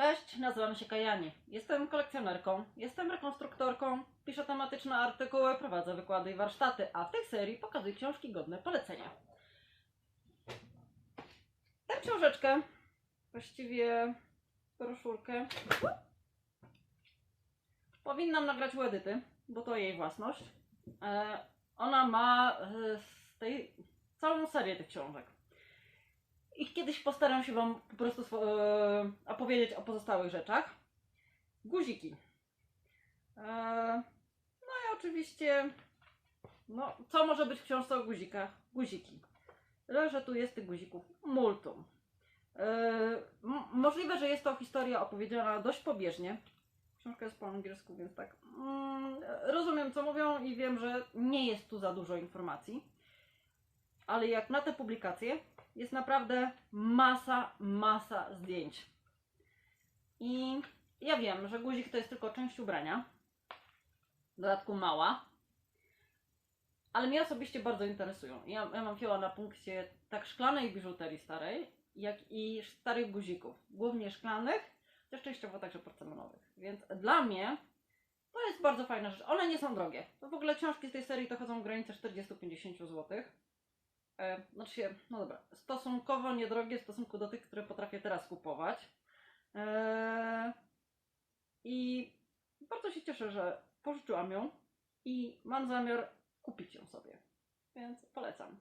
Cześć, nazywam się Kajani. Jestem kolekcjonerką, jestem rekonstruktorką, piszę tematyczne artykuły, prowadzę wykłady i warsztaty, a w tej serii pokazuję książki godne polecenia. Tę książeczkę, właściwie broszurkę, powinnam nagrać u Edyty, bo to jej własność. E, ona ma e, z tej całą serię tych książek. Kiedyś postaram się Wam po prostu e, opowiedzieć o pozostałych rzeczach. Guziki. E, no i oczywiście, no, co może być w książce o guzikach? Guziki. Tyle, że tu jest tych guzików multum. E, możliwe, że jest to historia opowiedziana dość pobieżnie. Książka jest po angielsku, więc tak. Mm, rozumiem, co mówią i wiem, że nie jest tu za dużo informacji. Ale jak na te publikacje, jest naprawdę masa, masa zdjęć. I ja wiem, że guzik to jest tylko część ubrania. W dodatku mała. Ale mnie osobiście bardzo interesują. Ja, ja mam fioła na punkcie tak szklanej biżuterii starej, jak i starych guzików. Głównie szklanych, też częściowo także porcelanowych. Więc dla mnie to jest bardzo fajna rzecz. One nie są drogie. W ogóle książki z tej serii to chodzą w granicę 40-50 zł. E, znaczy się, no dobra, stosunkowo niedrogie w stosunku do tych, które potrafię teraz kupować. E, I bardzo się cieszę, że pożyczyłam ją i mam zamiar kupić ją sobie. Więc polecam.